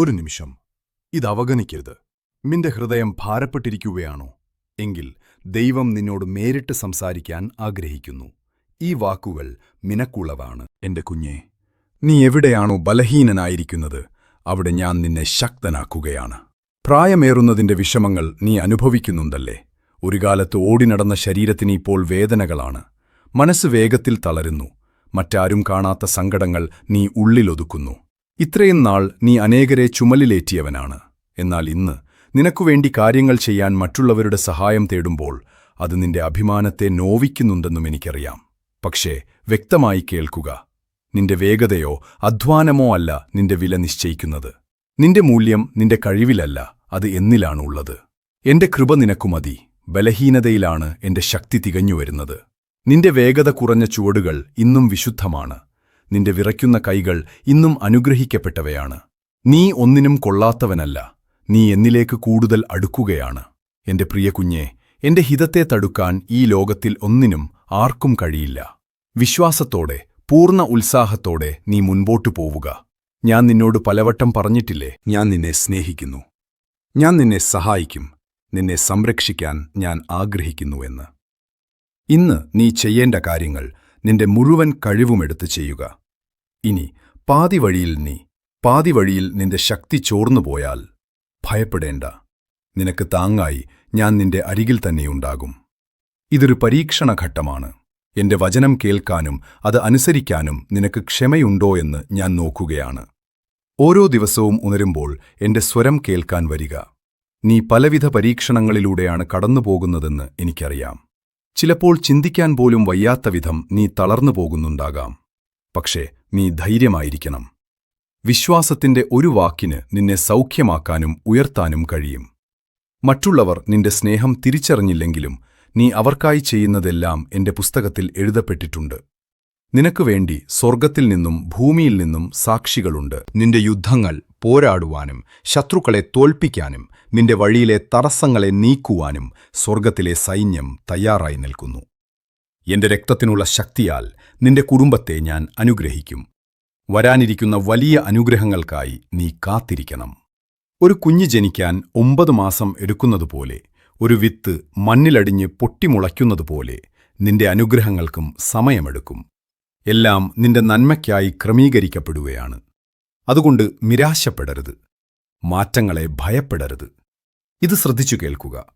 ഒരു നിമിഷം. ഇത് അവഗണിക്കരുത്. നിന്റെ ഹൃദയം ഭാരപ്പെട്ടിരിക്കുകയാണോ? എങ്കിൽ ദൈവം നിന്നോട് നേരിട്ട് സംസാരിക്കാൻ ആഗ്രഹിക്കുന്നു. ഈ വാക്കുകൾ നിനക്കുള്ളതാണ് എന്റെ കുഞ്ഞെ നീ എവിടെയാണോ ബലഹീനനായിരിക്കുന്നത് അവിടെ ഞാൻ നിന്നെ ശക്തനാക്കുകയാണ്. പ്രായമേറുന്നതിന്റെ വിഷമങ്ങൾ നീ അനുഭവിക്കുന്നുണ്ടല്ലേ? ഒരു കാലത്ത് ഓടിനടന്ന ശരീരത്തിന് ഇപ്പോൾ വേദനകളാണ്. മനസ്സ് വേഗത്തിൽ തളരുന്നു. മറ്റാരും കാണാത്ത സങ്കടങ്ങൾ നീ ഉള്ളിലൊതുക്കുന്നു. ഇത്രയും നാൾ നീ അനേകരെ ചുമലിലേറ്റിയവനാണ്. എന്നാൽ ഇന്ന് നിനക്കുവേണ്ടി കാര്യങ്ങൾ ചെയ്യാൻ മറ്റുള്ളവരുടെ സഹായം തേടുമ്പോൾ അത് നിന്റെ അഭിമാനത്തെ നോവിക്കുന്നുണ്ടെന്നും എനിക്കറിയാം. പക്ഷേ വ്യക്തമായി കേൾക്കുക നിന്റെ വേഗതയോ അധ്വാനമോ അല്ല നിന്റെ വില നിശ്ചയിക്കുന്നത്. നിന്റെ മൂല്യം നിന്റെ കഴിവിലല്ല അത് എന്നിലാണുള്ളത്. എന്റെ കൃപ നിനക്കു മതി ബലഹീനതയിലാണ് എന്റെ ശക്തി തികഞ്ഞുവരുന്നത്. നിന്റെ വേഗത കുറഞ്ഞ ചുവടുകൾ ഇന്നും വിശുദ്ധമാണ്. നിന്റെ വിറയ്ക്കുന്ന കൈകൾ ഇന്നും അനുഗ്രഹിക്കപ്പെട്ടവയാണ്. നീ ഒന്നിനും കൊള്ളാത്തവനല്ല. നീ എന്നിലേക്ക് കൂടുതൽ അടുക്കുകയാണ്. എന്റെ പ്രിയ കുഞ്ഞെ എന്റെ ഹിതത്തെ തടുക്കാൻ ഈ ലോകത്തിൽ ഒന്നിനും ആർക്കും കഴിയില്ല. വിശ്വാസത്തോടെ പൂർണ ഉത്സാഹത്തോടെ നീ മുൻപോട്ടു പോവുക. ഞാൻ നിന്നോട് പലവട്ടം പറഞ്ഞിട്ടില്ലേ? ഞാൻ നിന്നെ സ്നേഹിക്കുന്നു. ഞാൻ നിന്നെ സഹായിക്കും. നിന്നെ സംരക്ഷിക്കാൻ ഞാൻ ആഗ്രഹിക്കുന്നുവെന്ന് ഇന്ന് നീ ചെയ്യേണ്ട കാര്യങ്ങൾ നിന്റെ മുഴുവൻ കഴിവുമെടുത്ത് ചെയ്യുക. ഇനി പാതിവഴിയിൽ നീ പാതിവഴിയിൽ നിന്റെ ശക്തി ചോർന്നു പോയാൽ ഭയപ്പെടേണ്ട. നിനക്ക് താങ്ങായി ഞാൻ നിന്റെ അരികിൽ തന്നെയുണ്ടാകും ഇതൊരു പരീക്ഷണഘട്ടമാണ് എന്റെ വചനം കേൾക്കാനും അത് അനുസരിക്കാനും നിനക്ക് ക്ഷമയുണ്ടോ എന്ന് ഞാൻ നോക്കുകയാണ്. ഓരോ ദിവസവും ഉണരുമ്പോൾ എന്റെ സ്വരം കേൾക്കാൻ വരിക. നീ പലവിധ പരീക്ഷണങ്ങളിലൂടെയാണ് കടന്നുപോകുന്നതെന്ന് എനിക്കറിയാം. ചിലപ്പോൾ ചിന്തിക്കാൻ പോലും വയ്യാത്ത വിധം നീ തളർന്നു പോകുന്നുണ്ടാകാം. പക്ഷേ നീ ധൈര്യമായിരിക്കണം. വിശ്വാസത്തിന്റെ ഒരു വാക്കിന് നിന്നെ സൗഖ്യമാക്കാനും ഉയർത്താനും കഴിയും. മറ്റുള്ളവർ നിന്റെ സ്നേഹം തിരിച്ചറിഞ്ഞില്ലെങ്കിലും നീ അവർക്കായി ചെയ്യുന്നതെല്ലാം എന്റെ പുസ്തകത്തിൽ എഴുതപ്പെട്ടിട്ടുണ്ട്. നിനക്കുവേണ്ടി സ്വർഗത്തിൽ നിന്നും ഭൂമിയിൽ നിന്നും സാക്ഷികളുണ്ട്. നിന്റെ യുദ്ധങ്ങൾ പോരാടുവാനും ശത്രുക്കളെ തോൽപ്പിക്കാനും നിന്റെ വഴിയിലെ തടസ്സങ്ങളെ നീക്കുവാനും സ്വർഗത്തിലെ സൈന്യം തയ്യാറായി നിൽക്കുന്നു. എന്റെ രക്തത്തിനുള്ള ശക്തിയാൽ നിന്റെ കുടുംബത്തെ ഞാൻ അനുഗ്രഹിക്കും. വരാനിരിക്കുന്ന വലിയ അനുഗ്രഹങ്ങൾക്കായി നീ കാത്തിരിക്കണം. ഒരു കുഞ്ഞ് ജനിക്കാൻ ഒമ്പത് മാസം എടുക്കുന്നതുപോലെ ഒരു വിത്ത് മണ്ണിലടിഞ്ഞ് പൊട്ടിമുളയ്ക്കുന്നതുപോലെ നിന്റെ അനുഗ്രഹങ്ങൾക്കും സമയമെടുക്കും. എല്ലാം നിന്റെ നന്മയ്ക്കായി ക്രമീകരിക്കപ്പെടുകയാണ്. അതുകൊണ്ട് നിരാശപ്പെടരുത്. മാറ്റങ്ങളെ ഭയപ്പെടരുത്. ഇത് ശ്രദ്ധിച്ചു കേൾക്കുക.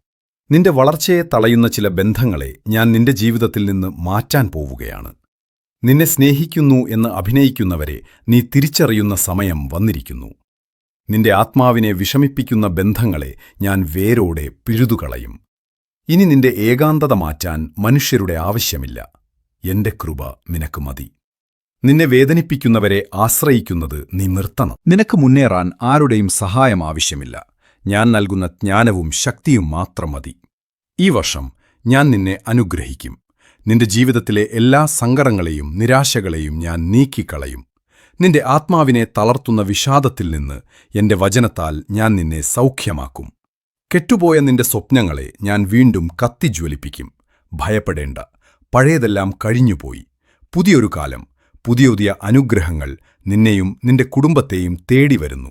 നിന്റെ വളർച്ചയെ തളയുന്ന ചില ബന്ധങ്ങളെ ഞാൻ നിന്റെ ജീവിതത്തിൽ നിന്ന് മാറ്റാൻ പോവുകയാണ്. നിന്നെ സ്നേഹിക്കുന്നു എന്ന് അഭിനയിക്കുന്നവരെ നീ തിരിച്ചറിയുന്ന സമയം വന്നിരിക്കുന്നു. നിന്റെ ആത്മാവിനെ വിഷമിപ്പിക്കുന്ന ബന്ധങ്ങളെ ഞാൻ വേരോടെ പിഴുതുകളയും. ഇനി നിന്റെ ഏകാന്തത മാറ്റാൻ മനുഷ്യരുടെ ആവശ്യമില്ല. എന്റെ കൃപ നിനക്ക് മതി. നിന്നെ വേദനിപ്പിക്കുന്നവരെ ആശ്രയിക്കുന്നത് നീ നിർത്തണം. നിനക്ക് മുന്നേറാൻ ആരുടെയും സഹായം ആവശ്യമില്ല. ഞാൻ നൽകുന്ന ജ്ഞാനവും ശക്തിയും മാത്രം മതി. ഈ വർഷം ഞാൻ നിന്നെ അനുഗ്രഹിക്കും. നിന്റെ ജീവിതത്തിലെ എല്ലാ സങ്കടങ്ങളെയും നിരാശകളെയും ഞാൻ നീക്കിക്കളയും. നിന്റെ ആത്മാവിനെ തളർത്തുന്ന വിഷാദത്തിൽ നിന്ന് എന്റെ വചനത്താൽ ഞാൻ നിന്നെ സൗഖ്യമാക്കും. കെട്ടുപോയ നിന്റെ സ്വപ്നങ്ങളെ ഞാൻ വീണ്ടും കത്തിജ്വലിപ്പിക്കും. ഭയപ്പെടേണ്ട. പഴയതെല്ലാം കഴിഞ്ഞുപോയി. പുതിയൊരു കാലം പുതിയ പുതിയ അനുഗ്രഹങ്ങൾ നിന്നെയും നിന്റെ കുടുംബത്തെയും തേടി വരുന്നു.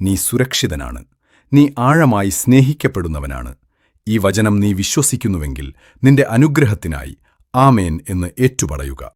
നീ സുരക്ഷിതനാണ്. നീ ആഴമായി സ്നേഹിക്കപ്പെടുന്നവനാണ്. ഈ വചനം നീ വിശ്വസിക്കുന്നുവെങ്കിൽ നിന്റെ അനുഗ്രഹത്തിനായി ആമേൻ എന്ന് ഏറ്റുപറയുക.